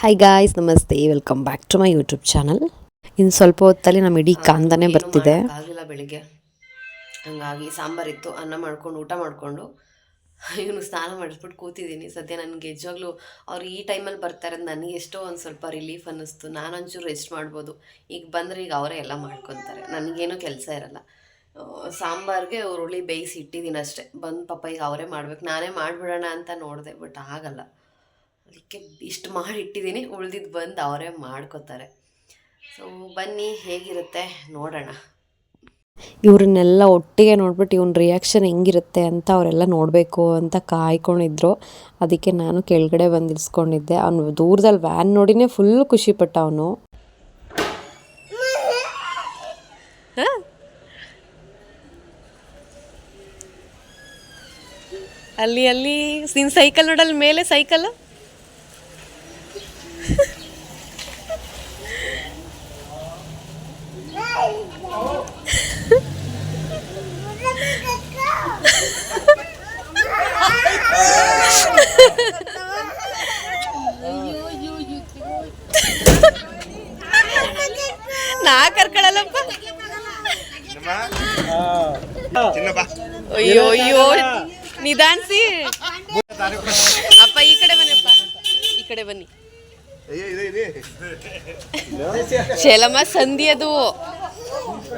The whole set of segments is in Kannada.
ಹಾಯ್ ಗಾಯ್ಸ್ ನಮಸ್ತೆ. Welcome back to my YouTube channel ಇನ್ನು ಸ್ವಲ್ಪ ಹೊತ್ತಲ್ಲಿ ನಮ್ಮ ಇಡೀ ಕಾಂದನೆ ಬರ್ತಿದೆ. ಆಗಿಲ್ಲ ಬೆಳಿಗ್ಗೆ. ಹಂಗಾಗಿ ಸಾಂಬಾರಿತ್ತು ಅನ್ನ ಮಾಡ್ಕೊಂಡು ಊಟ ಮಾಡಿಕೊಂಡು. ಇವನು ಸ್ನಾನ ಮಾಡಿಸ್ಬಿಟ್ಟು ಕೂತಿದ್ದೀನಿ. ಸದ್ಯ ನನಗೆ ನಿಜವಾಗ್ಲೂ ಅವ್ರು ಈ ಟೈಮಲ್ಲಿ ಬರ್ತಾರೆ ನನಗೆ ಎಷ್ಟೋ ಒಂದು ಸ್ವಲ್ಪ ರಿಲೀಫ್ ಅನ್ನಿಸ್ತು. ನಾನು ಒಂಚೂರು ರೆಸ್ಟ್ ಮಾಡ್ಬೋದು. ಈಗ ಬಂದರೆ ಈಗ ಅವರೇ ಎಲ್ಲ ಮಾಡ್ಕೊತಾರೆ. ನನಗೇನು ಕೆಲಸ ಇರಲ್ಲ. ಸಾಂಬಾರಿಗೆ ಸಾಂಬಾರ್ಗೆ ಹುರುಳಿ ಬೇಯಿಸಿ ಇಟ್ಟಿದ್ದೀನಿ ಅಷ್ಟೇ. ಬಂದು ಪಾಪ ಈಗ ಅವರೇ ಮಾಡ್ಬೇಕು. ನಾನೇ ಮಾಡಿಬಿಡೋಣ ಅಂತ ನೋಡಿದೆ ಬಟ್ ಆಗಲ್ಲ. ಅದಕ್ಕೆ ಇಷ್ಟು ಮಾಡಿ ಇಟ್ಟಿದ್ದೀನಿ. ಉಳ್ದಿದ್ದು ಬಂದು ಅವರೇ ಮಾಡ್ಕೋತಾರೆ. ಸೊ ಬನ್ನಿ, ಹೇಗಿರುತ್ತೆ ನೋಡೋಣ. ಇವ್ರನ್ನೆಲ್ಲ ಒಟ್ಟಿಗೆ ನೋಡ್ಬಿಟ್ಟು ಇವನ್ ರಿಯಾಕ್ಷನ್ ಹೆಂಗಿರುತ್ತೆ ಅಂತ ಅವರೆಲ್ಲ ನೋಡಬೇಕು ಅಂತ ಕಾಯ್ಕೊಂಡಿದ್ರು. ಅದಕ್ಕೆ ನಾನು ಕೆಳಗಡೆ ಬಂದು ಇರಿಸ್ಕೊಂಡಿದ್ದೆ ಅವನು ದೂರದಲ್ಲಿ ವ್ಯಾನ್ ನೋಡಿನೇ ಫುಲ್ ಖುಷಿಪಟ್ಟ ಅವನು. ಅಲ್ಲಿ ಅಲ್ಲಿ ನಿನ್ನ ಸೈಕಲ್ ನೋಡಲ್ ಮೇಲೆ ಸೈಕಲ್ ನಾ ಕರ್ಕೊಳಲ್ಲಪ್ಪ. ಅಯ್ಯೋ ಅಯ್ಯೋ ನಿಧಾನ್ಸಿ. ಅಪ್ಪ ಈ ಕಡೆ ಬನ್ನಿಪ್ಪ ಈ ಕಡೆ ಬನ್ನಿ. ಶೇಲಮ್ಮ ಸಂಧಿ ಅದು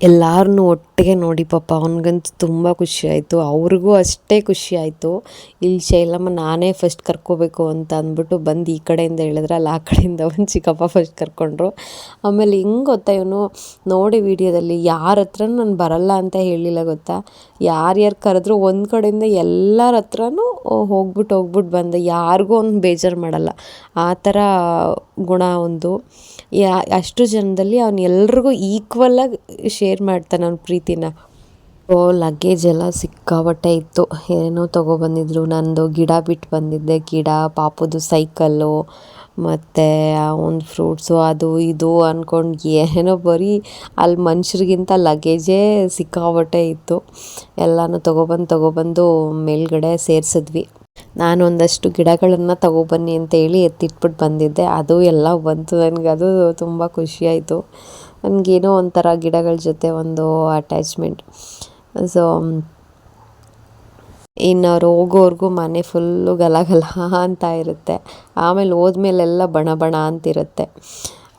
ಎಲ್ಲರನ್ನೂ ಒಟ್ಟಿಗೆ ನೋಡಿ ಪಾಪ, ಅವನಿಗಂತೂ ತುಂಬ ಖುಷಿ ಆಯಿತು. ಅವ್ರಿಗೂ ಅಷ್ಟೇ ಖುಷಿ ಆಯಿತು. ಇಲ್ಲಿ ಶೈಲಮ್ಮ, ನಾನೇ ಫಸ್ಟ್ ಕರ್ಕೋಬೇಕು ಅಂತ ಅಂದ್ಬಿಟ್ಟು ಬಂದು ಈ ಕಡೆಯಿಂದ ಹೇಳಿದ್ರೆ ಅಲ್ಲಿ ಆ ಕಡೆಯಿಂದ ಒಂದು ಚಿಕ್ಕಪ್ಪ ಫಸ್ಟ್ ಕರ್ಕೊಂಡ್ರು. ಆಮೇಲೆ ಹಿಂಗೆ ಗೊತ್ತಾ ಇವನು? ನೋಡಿ ವಿಡಿಯೋದಲ್ಲಿ ಯಾರ ಹತ್ರ ನಾನು ಬರಲ್ಲ ಅಂತ ಹೇಳಿಲ್ಲ ಗೊತ್ತಾ? ಯಾರ್ಯಾರು ಕರೆದ್ರು ಒಂದು ಕಡೆಯಿಂದ ಎಲ್ಲರ ಹತ್ರನೂ ಹೋಗ್ಬಿಟ್ಟು ಹೋಗ್ಬಿಟ್ಟು ಬಂದೆ. ಯಾರಿಗೂ ಅವ್ನು ಬೇಜಾರು ಮಾಡಲ್ಲ. ಆ ಥರ ಗುಣ ಒಂದು. ಯಾ, ಅಷ್ಟು ಜನದಲ್ಲಿ ಅವ್ನು ಎಲ್ರಿಗೂ ಈಕ್ವಲಾಗಿ ಶೇರ್ ಮಾಡ್ತಾನೆ ಅವ್ನ ಪ್ರೀತಿನ. ಓ ಲಗೇಜ್ ಎಲ್ಲ ಸಿಕ್ಕಾಬಟ್ಟೆ ಇತ್ತು. ಏನೋ ತೊಗೊಬಂದಿದ್ರು ನಂದು ಗಿಡ ಬಿಟ್ಟು ಬಂದಿದ್ದೆ. ಗಿಡ, ಪಾಪುದು ಸೈಕಲ್ಲು ಮತ್ತು ಒಂದು ಫ್ರೂಟ್ಸು ಅದು ಇದು ಅಂದ್ಕೊಂಡು ಏನೋ ಬರೀ ಅಲ್ಲಿ ಮನುಷ್ಯರಿಗಿಂತ ಲಗೇಜೇ ಸಿಕ್ಕಾಬಟ್ಟೆ ಇತ್ತು. ಎಲ್ಲನೂ ತೊಗೊಬಂದು ತೊಗೊಬಂದು ಮೇಲ್ಗಡೆ ಸೇರಿಸಿದ್ವಿ. ನಾನು ಒಂದಷ್ಟು ಗಿಡಗಳನ್ನು ತಗೊಬನ್ನಿ ಅಂತೇಳಿ ಎತ್ತಿಟ್ಬಿಟ್ಟು ಬಂದಿದ್ದೆ. ಅದು ಎಲ್ಲ ಬಂತು. ನನಗದು ತುಂಬ ಖುಷಿಯಾಯಿತು ನನಗೇನೋ ಒಂಥರ ಗಿಡಗಳ ಜೊತೆ ಒಂದು ಅಟ್ಯಾಚ್ಮೆಂಟ್ ಸೊ ಇನ್ನು ಅವ್ರು ಹೋಗೋವರೆಗೂ ಮನೆ ಫುಲ್ಲು ಗಲಗಲ ಗಲ ಅಂತ ಇರುತ್ತೆ. ಆಮೇಲೆ ಹೋದ್ಮೇಲೆಲ್ಲ ಬಣ ಬಣ ಅಂತಿರುತ್ತೆ.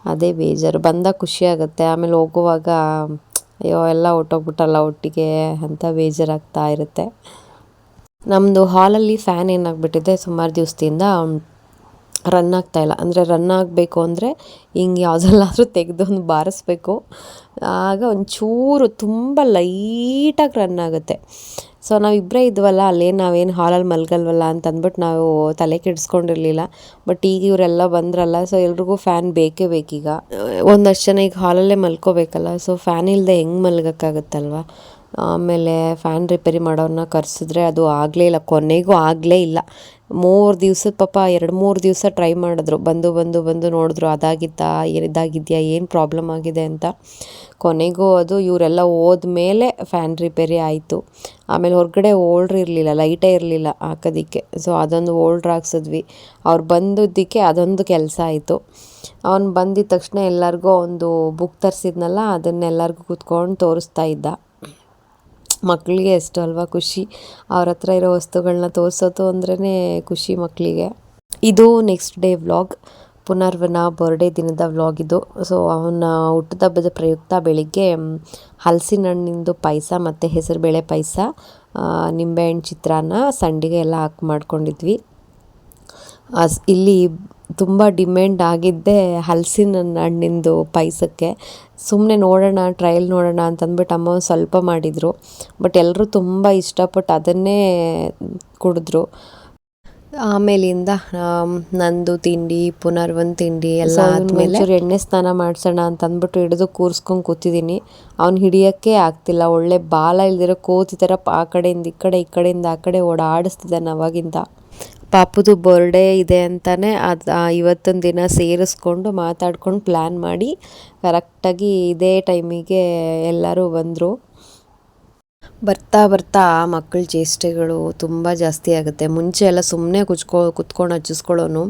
ಅದೇ ಬೇಜಾರು. ಬಂದಾಗ ಖುಷಿ ಆಗುತ್ತೆ. ಆಮೇಲೆ ಹೋಗುವಾಗ, ಅಯ್ಯೋ, ಎಲ್ಲ ಹೊಟ್ಟೋಗ್ಬಿಟ್ಟಲ್ಲ ಒಟ್ಟಿಗೆ ಅಂತ ಬೇಜಾರಾಗ್ತಾ ಇರುತ್ತೆ. ನಮ್ಮದು ಹಾಲಲ್ಲಿ ಫ್ಯಾನ್ ಏನಾಗ್ಬಿಟ್ಟಿದೆ ಸುಮಾರು ದಿವಸದಿಂದ ರನ್ ಆಗ್ತಾ ಇಲ್ಲ. ಅಂದರೆ ರನ್ ಆಗಬೇಕು ಅಂದರೆ ಹಿಂಗೆ ಯಾವುದಲ್ಲಾದರೂ ತೆಗೆದು ಒಂದು ಬಾರಿಸ್ಬೇಕು. ಆಗ ಒಂಚೂರು ತುಂಬ ಲೈಟಾಗಿ ರನ್ ಆಗುತ್ತೆ. ಸೊ ನಾವಿಬ್ಬರೇ ಇದ್ವಲ್ಲ ಅಲ್ಲೇನು ನಾವೇನು ಹಾಲಲ್ಲಿ ಮಲ್ಗಲ್ವಲ್ಲ ಅಂತ ಅಂದ್ಬಿಟ್ಟು ನಾವು ತಲೆ ಕೆಡಿಸ್ಕೊಂಡಿರಲಿಲ್ಲ. ಬಟ್ ಈಗ ಇವರೆಲ್ಲ ಬಂದ್ರಲ್ಲ, ಸೊ ಎಲ್ರಿಗೂ ಫ್ಯಾನ್ ಬೇಕೇ ಬೇಕೀಗ. ಒಂದಷ್ಟು ಜನ ಈಗ ಹಾಲಲ್ಲೇ ಮಲ್ಕೋಬೇಕಲ್ಲ, ಸೊ ಫ್ಯಾನ್ ಇಲ್ಲದೆ ಹೆಂಗೆ ಮಲ್ಗೋಕ್ಕಾಗುತ್ತಲ್ವ? ಆಮೇಲೆ ಫ್ಯಾನ್ ರಿಪೇರಿ ಮಾಡೋರನ್ನ ಕರೆಸಿದ್ರೆ ಅದು ಆಗಲೇ ಇಲ್ಲ, ಕೊನೆಗೂ ಆಗಲೇ ಇಲ್ಲ. ಮೂರು ದಿವ್ಸದ ಪಾಪ ಎರಡು ಮೂರು ದಿವಸ ಟ್ರೈ ಮಾಡಿದ್ರು. ಬಂದು ಬಂದು ಬಂದು ನೋಡಿದ್ರು, ಅದಾಗಿತ್ತಾ ಇದಾಗಿದೆಯಾ, ಏನು ಪ್ರಾಬ್ಲಮ್ ಆಗಿದೆ ಅಂತ. ಕೊನೆಗೂ ಅದು ಇವರೆಲ್ಲ ಹೋದ್ಮೇಲೆ ಫ್ಯಾನ್ ರಿಪೇರಿ ಆಯಿತು. ಆಮೇಲೆ ಹೊರಗಡೆ ಓಲ್ಡ್ರ್ ಇರಲಿಲ್ಲ ಲೈಟೇ ಇರಲಿಲ್ಲ ಹಾಕೋದಕ್ಕೆ. ಸೊ ಅದೊಂದು ಓಲ್ಡ್ರ್ ಹಾಕ್ಸಿದ್ವಿ. ಅವ್ರು ಬಂದಿದ್ದಕ್ಕೆ ಅದೊಂದು ಕೆಲಸ ಆಯಿತು. ಅವ್ನು ಬಂದಿದ್ದ ತಕ್ಷಣ ಎಲ್ಲರಿಗೂ ಒಂದು ಬುಕ್ ತರಿಸಿದ್ನಲ್ಲ, ಅದನ್ನೆಲ್ಲರಿಗೂ ಕೂತ್ಕೊಂಡು ತೋರಿಸ್ತಾ ಇದ್ದ. ಮಕ್ಕಳಿಗೆ ಎಷ್ಟು ಅಲ್ವಾ ಖುಷಿ. ಅವ್ರ ಹತ್ರ ಇರೋ ವಸ್ತುಗಳನ್ನ ತೋರಿಸೋದು ಅಂದ್ರೇ ಖುಷಿ ಮಕ್ಕಳಿಗೆ ಇದು ನೆಕ್ಸ್ಟ್ ಡೇ ವ್ಲಾಗ್ ಪುನರ್ವನ ಬರ್ಡೇ ದಿನದ ವ್ಲಾಗ್ ಇದು. ಸೊ ಅವನ ಹುಟ್ಟಿದಬ್ಬದ ಪ್ರಯುಕ್ತ ಬೆಳಿಗ್ಗೆ ಹಲಸಿನ ಹಣ್ಣಿಂದು ಪಾಯಸ ಮತ್ತು ಹೆಸರುಬೇಳೆ ಪಾಯಸ ನಿಂಬೆಹಣ್ಣು ಚಿತ್ರಾನ್ನ, ಸಂಡಿಗೆ ಎಲ್ಲ ಹಾಕಿ ಮಾಡ್ಕೊಂಡಿದ್ವಿ. ಇಲ್ಲಿ ತುಂಬ ಡಿಮ್ಯಾಂಡ್ ಆಗಿದ್ದೆ ಹಲಸಿನ ಹಣ್ಣಿಂದು ಪಾಯಸಕ್ಕೆ. ಸುಮ್ಮನೆ ನೋಡೋಣ ಟ್ರಯಲ್ ನೋಡೋಣ ಅಂತಂದ್ಬಿಟ್ಟು ಅಮ್ಮ ಒಂದ್ ಸ್ವಲ್ಪ ಮಾಡಿದರು. ಬಟ್ ಎಲ್ಲರೂ ತುಂಬ ಇಷ್ಟಪಟ್ಟು ಅದನ್ನೇ ಕುಡಿದ್ರು. ಆಮೇಲಿಂದ ಆಮ್, ನಂದು ತಿಂಡಿ ಪುನರ್ವನ್ ತಿಂಡಿ ಎಲ್ಲ ಆದಮೇಲೆ ಎಣ್ಣೆ ಸ್ನಾನ ಮಾಡಿಸೋಣ ಅಂತ ಅಂದ್ಬಿಟ್ಟು ಹಿಡಿದು ಕೂರಿಸ್ಕೊಂಡು ಕೂತಿದ್ದೀನಿ ಅವ್ನು ಹಿಡಿಯೋಕ್ಕೆ ಆಗ್ತಿಲ್ಲ. ಒಳ್ಳೆ ಬಾಲ ಇಲ್ದಿರೋ ಕೋತಿ ಥರ ಆ ಕಡೆಯಿಂದ ಈ ಕಡೆ ಈ ಕಡೆಯಿಂದ ಆ ಕಡೆ ಓಡಾಡಿಸ್ತಿದ್ದಾನೆ ಅವಾಗಿಂದ. ಪಾಪುದು ಬರ್ಡೇ ಇದೆ ಅಂತಲೇ ಅದು ಇವತ್ತೊಂದು ದಿನ ಸೇರಿಸ್ಕೊಂಡು ಮಾತಾಡ್ಕೊಂಡು ಪ್ಲ್ಯಾನ್ ಮಾಡಿ ಕರೆಕ್ಟಾಗಿ ಇದೇ ಟೈಮಿಗೆ ಎಲ್ಲರೂ ಬಂದರು. ಬರ್ತಾ ಬರ್ತಾ ಮಕ್ಕಳ ಚೇಷ್ಟೆಗಳು ತುಂಬ ಜಾಸ್ತಿ ಆಗುತ್ತೆ. ಮುಂಚೆ ಎಲ್ಲ ಸುಮ್ಮನೆ ಕುಚ್ಕೊ, ಕುತ್ಕೊಂಡು ಹಚ್ಚಿಸ್ಕೊಳ್ಳೋನು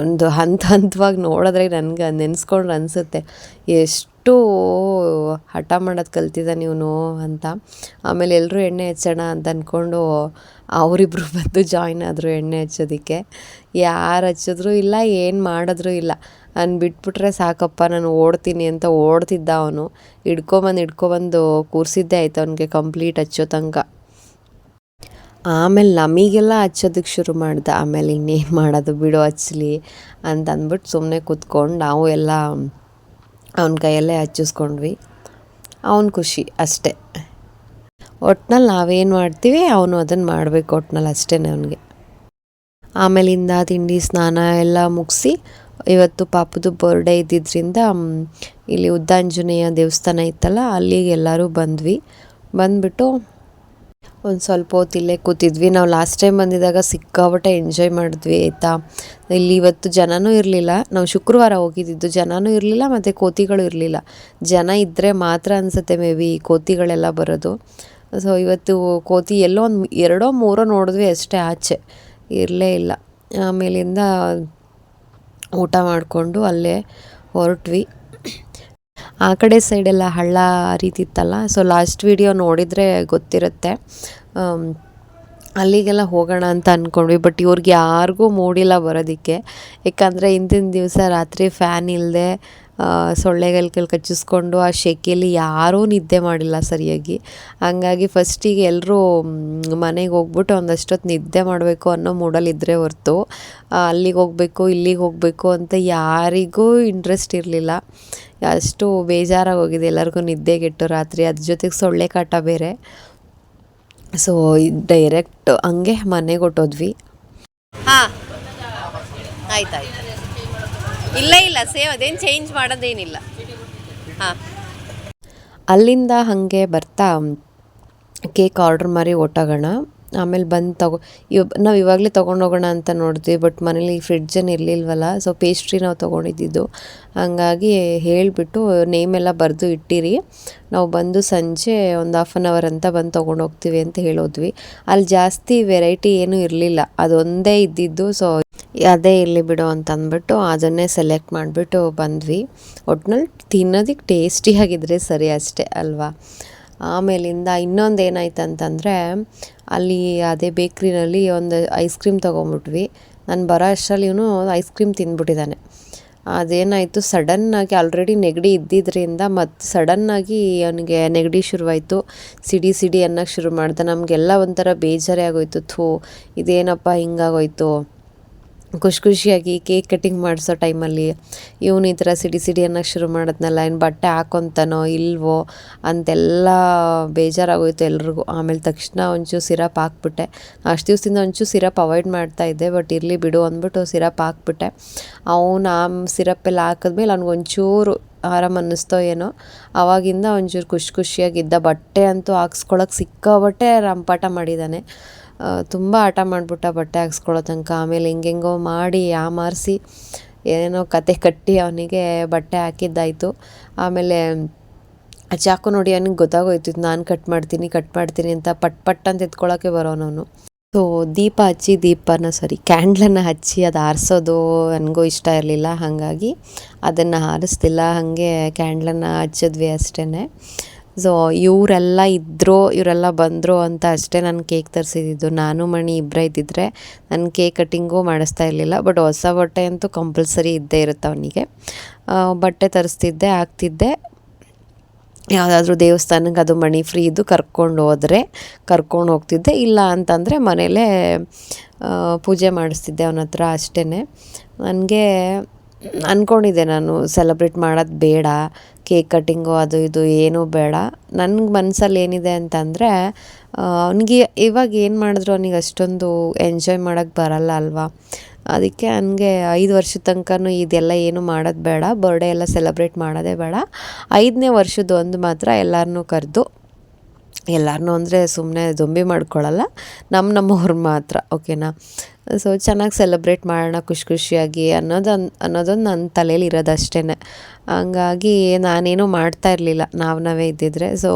ಒಂದು ಹಂತ ಹಂತವಾಗಿ ನೋಡಿದ್ರೆ ನನಗೆ ನೆನೆಸ್ಕೊಂಡ್ರೆ ಅನಿಸುತ್ತೆ. ಎಷ್ಟು ಹಠ ಮಾಡೋದು ಕಲ್ತಿದ್ದಾನೆ ಇವನು ಅಂತ. ಆಮೇಲೆ ಎಲ್ಲರೂ ಎಣ್ಣೆ ಹೆಚ್ಚೋಣ ಅಂತ ಅಂದ್ಕೊಂಡು ಅವರಿಬ್ರು ಬಂದು ಜಾಯ್ನ್ ಆದರು ಎಣ್ಣೆ ಹಚ್ಚೋದಕ್ಕೆ. ಯಾರು ಹಚ್ಚಿದ್ರು ಇಲ್ಲ, ಏನು ಮಾಡಿದ್ರು ಇಲ್ಲ. ನಾನು ಬಿಟ್ಬಿಟ್ರೆ ಸಾಕಪ್ಪ, ನಾನು ಓಡ್ತೀನಿ ಅಂತ ಓಡ್ತಿದ್ದ ಅವನು. ಹಿಡ್ಕೊಬಂದು ಹಿಡ್ಕೊಬಂದು ಕೂರಿಸಿದ್ದೇ ಆಯ್ತು ಅವನಿಗೆ ಕಂಪ್ಲೀಟ್ ಹಚ್ಚೋ ತನಕ. ಆಮೇಲೆ ನಮಗೆಲ್ಲ ಹಚ್ಚೋದಕ್ಕೆ ಶುರು ಮಾಡ್ದೆ. ಆಮೇಲೆ ಇನ್ನೇನು ಮಾಡೋದು ಬಿಡು ಹಚ್ಚಲಿ ಅಂತ ಅಂದ್ಬಿಟ್ಟು ಸುಮ್ಮನೆ ಕೂತ್ಕೊಂಡು ನಾವು ಎಲ್ಲ ಅವನ ಕೈಯಲ್ಲೇ ಹಚ್ಚಿಸ್ಕೊಂಡ್ವಿ. ಅವನ ಖುಷಿ ಅಷ್ಟೇ. ಒಟ್ನಲ್ಲಿ ನಾವೇನು ಮಾಡ್ತೀವಿ, ಅವನು ಅದನ್ನು ಮಾಡಬೇಕು ಒಟ್ನಲ್ಲಿ ಅಷ್ಟೇ ಅವನಿಗೆ ಆಮೇಲಿಂದ ತಿಂಡಿ, ಸ್ನಾನ ಎಲ್ಲ ಮುಗಿಸಿ, ಇವತ್ತು ಪಾಪದ ಬರ್ಡೇ ಇದ್ದಿದ್ದರಿಂದ ಇಲ್ಲಿ ಉದ್ದಾಂಜನೇಯ ದೇವಸ್ಥಾನ ಇತ್ತಲ್ಲ, ಅಲ್ಲಿಗೆ ಎಲ್ಲರೂ ಬಂದ್ವಿ. ಬಂದ್ಬಿಟ್ಟು ಒಂದು ಸ್ವಲ್ಪ ಹೊತ್ತು ಇಲ್ಲೇ ಕೂತಿದ್ವಿ. ನಾವು ಲಾಸ್ಟ್ ಟೈಮ್ ಬಂದಿದ್ದಾಗ ಸಿಕ್ಕಾಪಟ್ಟೆ ಎಂಜಾಯ್ ಮಾಡಿದ್ವಿ, ಆಯಿತಾ? ಇಲ್ಲಿ ಇವತ್ತು ಜನನೂ ಇರಲಿಲ್ಲ. ನಾವು ಶುಕ್ರವಾರ ಹೋಗಿದ್ದಿದ್ದು ಜನನೂ ಇರಲಿಲ್ಲ, ಮತ್ತು ಕೋತಿಗಳು ಇರಲಿಲ್ಲ. ಜನ ಇದ್ದರೆ ಮಾತ್ರ ಅನಿಸುತ್ತೆ ಮೇ ಬಿ ಕೋತಿಗಳೆಲ್ಲ ಬರೋದು. ಸೊ ಇವತ್ತು ಕೋತಿ ಎಲ್ಲೋ ಒಂದು ಎರಡೋ ಮೂರೋ ನೋಡಿದ್ವಿ ಅಷ್ಟೇ ಆಚೆ. ಇರಲೇ ಇಲ್ಲ. ಆಮೇಲಿಂದ ಊಟ ಮಾಡಿಕೊಂಡು ಅಲ್ಲೇ ಹೊರಟ್ವಿ. ಆ ಕಡೆ ಸೈಡೆಲ್ಲ ಹಳ್ಳ ಇತ್ತಲ್ಲ ಸೊ ಲಾಸ್ಟ್ ವಿಡಿಯೋ ನೋಡಿದರೆ ಗೊತ್ತಿರುತ್ತೆ. ಅಲ್ಲಿಗೆಲ್ಲ ಹೋಗೋಣ ಅಂತ ಅಂದ್ಕೊಂಡ್ವಿ ಬಟ್ ಇವ್ರಿಗೆ ಯಾರಿಗೂ ಮೂಡಿಲ್ಲ ಬರೋದಕ್ಕೆ. ಯಾಕಂದರೆ ಹಿಂದಿನ ದಿವಸ ರಾತ್ರಿ ಫ್ಯಾನ್ ಇಲ್ಲದೆ ಸೊಳ್ಳೆಗಳ ಕಚ್ಚಿಸ್ಕೊಂಡು ಆ ಶೆಕೆಯಲ್ಲಿ ಯಾರೂ ನಿದ್ದೆ ಮಾಡಿಲ್ಲ ಸರಿಯಾಗಿ. ಹಂಗಾಗಿ ಫಸ್ಟಿಗೆ ಎಲ್ಲರೂ ಮನೆಗೆ ಹೋಗ್ಬಿಟ್ಟು ಒಂದಷ್ಟೊತ್ತು ನಿದ್ದೆ ಮಾಡಬೇಕು ಅನ್ನೋ ಮೂಡಲ್ಲಿ ಇದ್ದರೆ ಹೊರ್ತು ಅಲ್ಲಿಗೆ ಹೋಗಬೇಕು, ಇಲ್ಲಿಗೆ ಹೋಗಬೇಕು ಅಂತ ಯಾರಿಗೂ ಇಂಟ್ರೆಸ್ಟ್ ಇರಲಿಲ್ಲ. ಅಷ್ಟು ಬೇಜಾರಾಗಿ ಹೋಗಿದೆ ಎಲ್ಲರಿಗೂ ನಿದ್ದೆಗೆಟ್ಟು ರಾತ್ರಿ. ಅದ್ರ ಜೊತೆಗೆ ಸೊಳ್ಳೆ ಕಾಟ ಬೇರೆ. ಸೊ ಡೈರೆಕ್ಟ್ ಹಂಗೆ ಮನೆಗೆ ಹೊಟ್ಟೋದ್ವಿ ಹಾಂ. ಆಯ್ತಾಯ್ತು ಇಲ್ಲ ಇಲ್ಲ ಸೇಮ್ ಅದೇನು ಚೇಂಜ್ ಮಾಡೋದೇನಿಲ್ಲ. ಹಾಂ. ಅಲ್ಲಿಂದ ಹಾಗೆ ಬರ್ತಾ ಕೇಕ್ ಆರ್ಡ್ರ್ ಮಾಡಿ ಹೊಟ್ಟೋಗೋಣ ಆಮೇಲೆ ಬಂದು ತಗೋ, ಇವ್, ನಾವು ಇವಾಗಲೇ ತೊಗೊಂಡೋಗೋಣ ಅಂತ ನೋಡಿದ್ವಿ, ಬಟ್ ಮನೇಲಿ ಫ್ರಿಡ್ಜನ್ನು ಇರಲಿಲ್ವಲ್ಲ ಸೊ ಪೇಸ್ಟ್ರಿ ನಾವು ತೊಗೊಂಡಿದ್ದಿದ್ದು. ಹಂಗಾಗಿ ಹೇಳಿಬಿಟ್ಟು ನೇಮೆಲ್ಲ ಬರೆದು ಇಟ್ಟಿರಿ. ನಾವು ಬಂದು ಸಂಜೆ ಒಂದು ಹಾಫ್ ಆನ್ ಅವರ್ ಅಂತ ಬಂದು ತೊಗೊಂಡು ಹೋಗ್ತೀವಿ ಅಂತ ಹೇಳೋದ್ವಿ. ಅಲ್ಲಿ ಜಾಸ್ತಿ ವೆರೈಟಿ ಏನೂ ಇರಲಿಲ್ಲ, ಅದೊಂದೇ ಇದ್ದಿದ್ದು ಸೊ ಅದೇ ಇರಲಿ ಬಿಡು ಅಂತ ಅಂದ್ಬಿಟ್ಟು ಅದನ್ನೇ ಸೆಲೆಕ್ಟ್ ಮಾಡಿಬಿಟ್ಟು ಬಂದ್ವಿ. ಒಟ್ನಲ್ಲಿ ತಿನ್ನೋದಕ್ಕೆ ಟೇಸ್ಟಿಯಾಗಿದ್ದರೆ ಸರಿ ಅಷ್ಟೇ ಅಲ್ವಾ? ಆಮೇಲಿಂದ ಇನ್ನೊಂದು ಏನಾಯ್ತು ಅಂತಂದರೆ, ಅಲ್ಲಿ ಅದೇ ಬೇಕ್ರಿನಲ್ಲಿ ಒಂದು ಐಸ್ ಕ್ರೀಮ್ ತೊಗೊಂಬಿಟ್ವಿ. ನಾನು ಬರೋ ಅಷ್ಟರಲ್ಲಿ ಇವನು ಐಸ್ ಕ್ರೀಮ್ ತಿಂದ್ಬಿಟ್ಟಿದ್ದಾನೆ ಅದೇನಾಯಿತು ಸಡನ್ನಾಗಿ ಆಲ್ರೆಡಿ ನೆಗಡಿ ಇದ್ದಿದ್ದರಿಂದ ಮತ್ತು ಸಡನ್ನಾಗಿ ಅವನಿಗೆ ನೆಗಡಿ ಶುರುವಾಯಿತು. ಸಿಡಿ ಸಿಡಿ ಅನ್ನೋಕ್ಕೆ ಶುರು ಮಾಡ್ದೆ. ನಮಗೆಲ್ಲ ಒಂಥರ ಬೇಜಾರೇ ಆಗೋಯ್ತು. ಥೂ, ಇದೇನಪ್ಪ ಹಿಂಗಾಗೋಯ್ತು? ಖುಷಿ ಖುಷಿಯಾಗಿ ಕೇಕ್ ಕಟ್ಟಿಂಗ್ ಮಾಡಿಸೋ ಟೈಮಲ್ಲಿ ಇವನು ಈ ಥರ ಸಿಡಿ ಸಿಡಿ ಅನ್ನೋಕ್ಕೆ ಶುರು ಮಾಡಿದ್ನಲ್ಲ ಇನ್ನು ಬಟ್ಟೆ ಹಾಕೊತಾನೋ ಇಲ್ವೋ ಅಂತೆಲ್ಲ ಬೇಜಾರಾಗೋಯ್ತು ಎಲ್ರಿಗೂ. ಆಮೇಲೆ ತಕ್ಷಣ ಒಂಚೂರು ಸಿರಪ್ ಹಾಕ್ಬಿಟ್ಟೆ. ಅಷ್ಟು ದಿವಸದಿಂದ ಒಂಚೂರು ಸಿರಪ್ ಅವಾಯ್ಡ್ ಮಾಡ್ತಾ ಇದ್ದೆ, ಬಟ್ ಇರಲಿ ಬಿಡು ಅಂದ್ಬಿಟ್ಟು ಸಿರಪ್ ಹಾಕ್ಬಿಟ್ಟೆ. ಅವನು ಆ ಸಿರಪ್ಪೆಲ್ಲ ಹಾಕಿದ್ಮೇಲೆ ಅವ್ನಿಗೆ ಒಂಚೂರು ಆರಾಮ ಅನ್ನಿಸ್ತೋ ಏನೋ. ಆವಾಗಿಂದ ಒಂಚೂರು ಖುಷಿ ಖುಷಿಯಾಗಿದ್ದ ಬಟ್ಟೆ ಅಂತೂ ಹಾಕ್ಸ್ಕೊಳಕ್ಕೆ ಸಿಕ್ಕಾಬಟ್ಟೆ ರಂಪಾಟ ಮಾಡಿದ್ದಾನೆ ತುಂಬ ಆಟ ಮಾಡಿಬಿಟ್ಟ ಬಟ್ಟೆ ಹಾಕ್ಸ್ಕೊಳ್ಳೋ ತನಕ. ಆಮೇಲೆ ಹೆಂಗೆಂಗೋ ಮಾಡಿ ಯಾಮಾರಿಸಿ ಏನೇನೋ ಕತೆ ಕಟ್ಟಿ ಅವನಿಗೆ ಬಟ್ಟೆ ಹಾಕಿದ್ದಾಯಿತು. ಆಮೇಲೆ ಚಾಕು ನೋಡಿ ಅವನಿಗೆ ಗೊತ್ತಾಗೋಯ್ತು ನಾನು ಕಟ್ ಮಾಡ್ತೀನಿ ಕಟ್ ಮಾಡ್ತೀನಿ ಅಂತ ಪಟ್ ಪಟ್ ಅಂತ ಎತ್ಕೊಳ್ಳೋಕ್ಕೆ ಬರೋನವನು ಸೊ ದೀಪ ಹಚ್ಚಿ, ದೀಪನ ಸಾರಿ ಕ್ಯಾಂಡ್ಲನ್ನು ಹಚ್ಚಿ ಅದು ಆರಿಸೋದು ನನಗೂ ಇಷ್ಟ ಇರಲಿಲ್ಲ. ಹಾಗಾಗಿ ಅದನ್ನು ಹಾರಿಸ್ತಿಲ್ಲ ಹಾಗೆ ಕ್ಯಾಂಡ್ಲನ್ನು ಹಚ್ಚಿದ್ವಿ ಅಷ್ಟೇ ಸೊ ಇವರೆಲ್ಲ ಇದ್ದರು ಇವರೆಲ್ಲ ಬಂದರು ಅಂತ ಅಷ್ಟೇ ನಾನು ಕೇಕ್ ತರಿಸಿದ್ದು ನಾನು, ಮಣಿ ಇಬ್ಬರ ಇದ್ದಿದ್ರೆ ನಾನು ಕೇಕ್ ಕಟ್ಟಿಂಗು ಮಾಡಿಸ್ತಾ ಇರಲಿಲ್ಲ. ಬಟ್ ಹೊಸ ಬಟ್ಟೆ ಅಂತೂ ಕಂಪಲ್ಸರಿ ಇದ್ದೇ ಇರುತ್ತೆ ಅವನಿಗೆ. ಬಟ್ಟೆ ತರಿಸ್ತಿದ್ದೆ, ಹಾಕ್ತಿದ್ದೆ. ಯಾವುದಾದ್ರೂ ದೇವಸ್ಥಾನಕ್ಕೆ ಅದು ಮಣಿ ಫ್ರೀ ಇದ್ದು ಕರ್ಕೊಂಡು ಹೋದರೆ, ಕರ್ಕೊಂಡು ಹೋಗ್ತಿದ್ದೆ. ಇಲ್ಲ ಅಂತಂದರೆ ಮನೇಲೇ ಪೂಜೆ ಮಾಡಿಸ್ತಿದ್ದೆ ಅವನ ಹತ್ರ ಅಷ್ಟೇ ನನಗೆ ಅಂದ್ಕೊಂಡಿದ್ದೆ ನಾನು ಸೆಲೆಬ್ರೇಟ್ ಮಾಡೋದು ಬೇಡ. ಕೇಕ್ ಕಟ್ಟಿಂಗು ಅದು ಇದು ಏನೂ ಬೇಡ. ನನಗೆ ಮನಸ್ಸಲ್ಲಿ ಏನಿದೆ ಅಂತಂದರೆ ಅವನಿಗೆ ಇವಾಗ ಏನು ಮಾಡಿದ್ರು ಅವನಿಗೆ ಅಷ್ಟೊಂದು ಎಂಜಾಯ್ ಮಾಡೋಕ್ಕೆ ಬರಲ್ಲ ಅಲ್ವಾ? ಅದಕ್ಕೆ ನನಗೆ ಐದು ವರ್ಷದ ತನಕನೂ ಇದೆಲ್ಲ ಏನು ಮಾಡೋದು ಬೇಡ. ಬರ್ಡೇ ಎಲ್ಲ ಸೆಲೆಬ್ರೇಟ್ ಮಾಡೋದೇ ಬೇಡ. ಐದನೇ ವರ್ಷದ ಒಂದು ಮಾತ್ರ ಎಲ್ಲರನ್ನೂ ಕರೆದು ಎಲ್ಲರನ್ನೂ ಅಂದರೆ ಸುಮ್ಮನೆ ದೊಂಬಿ ಮಾಡ್ಕೊಳ್ಳಲ್ಲ ನಮ್ಮ ನಮ್ಮವ್ರು ಮಾತ್ರ ಓಕೆನಾ ಸೊ ಚೆನ್ನಾಗಿ ಸೆಲೆಬ್ರೇಟ್ ಮಾಡೋಣ ಖುಷಿ ಖುಷಿಯಾಗಿ ಅನ್ನೋದೊಂದು ಅನ್ನೋದೊಂದು ನನ್ನ ತಲೆಯಲ್ಲಿ ಇರೋದು ಅಷ್ಟೇ ಹಂಗಾಗಿ ನಾನೇನು ಮಾಡ್ತಾ ಇರಲಿಲ್ಲ, ನಾವು ನಾವೇ ಇದ್ದಿದ್ರೆ. ಸೊ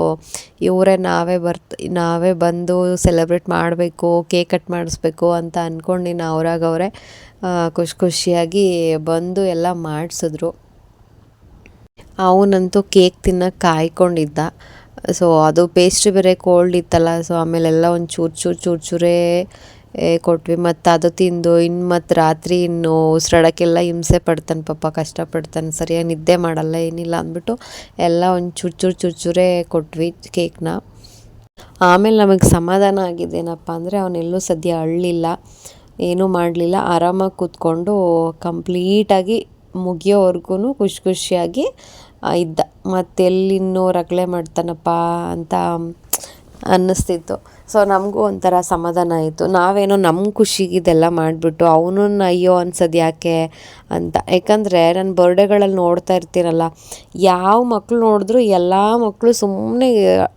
ಇವರೇ ನಾವೇ ಬರ್ತ, ನಾವೇ ಬಂದು ಸೆಲೆಬ್ರೇಟ್ ಮಾಡಬೇಕು ಕೇಕ್ ಕಟ್ ಮಾಡಿಸ್ಬೇಕು ಅಂತ ಅಂದ್ಕೊಂಡು ಅವ್ರಾಗ ಅವರೇ ಖುಷಿ ಖುಷಿಯಾಗಿ ಬಂದು ಎಲ್ಲ ಮಾಡಿಸಿದ್ರು. ಅವನಂತೂ ಕೇಕ್ ತಿನ್ನೋಕೆ ಕಾಯ್ಕೊಂಡಿದ್ದ. ಸೊ ಅದು ಪೇಸ್ಟ್ರಿ ಬೇರೆ ಕೋಲ್ಡ್ ಇತ್ತಲ್ಲ ಸೊ ಆಮೇಲೆಲ್ಲ ಒಂದು ಚೂರು ಚೂರು ಚೂರು, ಚೂರೇ ಕೊಟ್ವಿ. ಮತ್ತು ಅದು ತಿಂದು ಇನ್ನು ಮತ್ತು ರಾತ್ರಿ ಇನ್ನು ಉಸಿರಾಡೋಕ್ಕೆಲ್ಲ ಹಿಂಸೆ ಪಡ್ತಾನೆ ಪಾಪ, ಕಷ್ಟಪಡ್ತಾನೆ. ಸರಿಯಾಗಿ ನಿದ್ದೆ ಮಾಡಲ್ಲ, ಏನಿಲ್ಲ ಅಂದ್ಬಿಟ್ಟು ಎಲ್ಲ ಒಂದು ಚೂರು ಚೂರು ಕೊಟ್ವಿ ಕೇಕ್ನ. ಆಮೇಲೆ ನಮಗೆ ಸಮಾಧಾನ ಆಗಿದ್ದೇನಪ್ಪ ಅಂದರೆ, ಅವನೆಲ್ಲೂ ಸದ್ಯ ಅಳ್ಳಿಲ್ಲ, ಏನೂ ಮಾಡಲಿಲ್ಲ. ಆರಾಮಾಗಿ ಕೂತ್ಕೊಂಡು ಕಂಪ್ಲೀಟಾಗಿ ಮುಗಿಯೋವರೆಗೂ ಖುಷಿ ಖುಷಿಯಾಗಿ ಇದ್ದ. ಇದ್ದ ಮತ್ತೆಲ್ಲಿನ್ನೂ ರಗಳೆ ಮಾಡ್ತಾನಪ್ಪ ಅಂತ ಅನ್ನಿಸ್ತಿತ್ತು. ಸೊ ನಮಗೂ ಒಂಥರ ಸಮಾಧಾನ ಆಯಿತು. ನಾವೇನೋ ನಮ್ಮ ಖುಷಿಗೆ ಇದೆಲ್ಲ ಮಾಡಿಬಿಟ್ಟು ಅವನನ್ನ ಅಯ್ಯೋ ಅನ್ಸೋದು ಯಾಕೆ ಅಂತ. ಯಾಕಂದರೆ ನನ್ನ ಬರ್ಡೇಗಳಲ್ಲಿ ನೋಡ್ತಾ ಇರ್ತೀರಲ್ಲ, ಯಾವ ಮಕ್ಕಳು ನೋಡಿದ್ರು ಎಲ್ಲ ಮಕ್ಕಳು ಸುಮ್ಮನೆ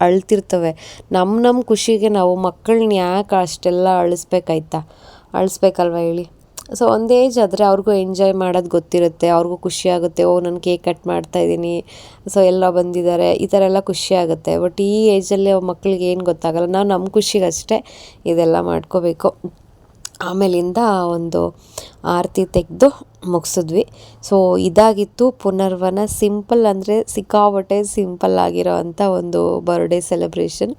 ಅಳ್ತಿರ್ತವೆ. ನಮ್ಮ ನಮ್ಮ ಖುಷಿಗೆ ನಾವು ಮಕ್ಕಳನ್ನ ಯಾಕೆ ಅಷ್ಟೆಲ್ಲ ಅಳಿಸ್ಬೇಕಾಯ್ತಾ? ಅಳಿಸ್ಬೇಕಲ್ವ ಹೇಳಿ? ಸೊ ಒಂದು ಏಜ್ ಆದರೆ ಅವ್ರಿಗೂ ಎಂಜಾಯ್ ಮಾಡೋದು ಗೊತ್ತಿರುತ್ತೆ. ಅವ್ರಿಗೂ ಖುಷಿ ಆಗುತ್ತೆ. ಓ, ನಾನು ಕೇಕ್ ಕಟ್ ಮಾಡ್ತಾ ಇದ್ದೀನಿ. ಸೊ ಎಲ್ಲ ಬಂದಿದ್ದಾರೆ. ಈ ಥರ ಎಲ್ಲ ಖುಷಿ ಆಗುತ್ತೆ. ಬಟ್ ಈ ಏಜಲ್ಲಿ ಮಕ್ಕಳಿಗೆ ಏನು ಗೊತ್ತಾಗಲ್ಲ. ನಾವು ನಮ್ಮ ಖುಷಿಗಷ್ಟೇ ಇದೆಲ್ಲ ಮಾಡ್ಕೋಬೇಕು. ಆಮೇಲಿಂದ ಒಂದು ಆರತಿ ತೆಗೆದು ಮುಗಿಸಿದ್ವಿ. ಸೊ ಇದಾಗಿತ್ತು ಪುನರ್ವನ ಸಿಂಪಲ್ ಅಂದರೆ ಸಿಕ್ಕಾಪಟ್ಟೆ ಸಿಂಪಲ್ ಆಗಿರೋ ಅಂಥ ಒಂದು ಬರ್ಡೇ ಸೆಲೆಬ್ರೇಷನ್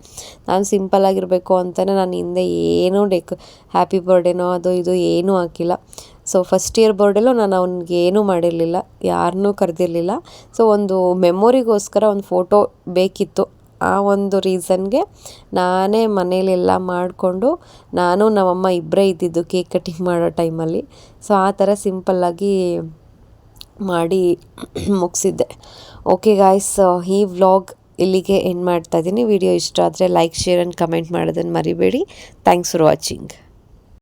ನಾನು ಸಿಂಪಲ್ ಆಗಿರಬೇಕು ಅಂತಲೇ ನಾನು ಹಿಂದೆ ಏನೂ ಡೆಕ್ ಹ್ಯಾಪಿ ಬರ್ಡೇನೋ ಅದು ಇದು ಏನೂ ಹಾಕಿಲ್ಲ. ಸೊ ಫಸ್ಟ್ ಇಯರ್ ಬರ್ಡೇಲೂ ನಾನು ಅವ್ನಿಗೆ ಏನೂ ಮಾಡಿರಲಿಲ್ಲ ಯಾರನ್ನೂ ಕರೆದಿರಲಿಲ್ಲ. ಸೊ ಒಂದು ಮೆಮೊರಿಗೋಸ್ಕರ ಒಂದು ಫೋಟೋ ಬೇಕಿತ್ತು. ಆ ಒಂದು ರೀಸನ್ಗೆ ನಾನೇ ಮನೇಲೆಲ್ಲ ಮಾಡಿಕೊಂಡು ನಾನು, ನಮ್ಮಮ್ಮ ಇಬ್ಬರೇ ಇದ್ದಿದ್ದು ಕೇಕ್ ಕಟ್ಟಿಂಗ್ ಮಾಡೋ ಟೈಮಲ್ಲಿ. ಸೊ, ಆ ಥರ ಸಿಂಪಲ್ಲಾಗಿ ಮಾಡಿ ಮುಗಿಸಿದ್ದೆ. ಓಕೆ ಗಾಯ್ಸ್ ಈ ವ್ಲಾಗ್ ಇಲ್ಲಿಗೆ ಎಂಡ್ ಮಾಡ್ತಾ ಇದ್ದೀನಿ. ವಿಡಿಯೋ ಇಷ್ಟ ಆದರೆ ಲೈಕ್ ಶೇರ್ ಆ್ಯಂಡ್ ಕಮೆಂಟ್ ಮಾಡೋದನ್ನು ಮರಿಬೇಡಿ. Thanks for watching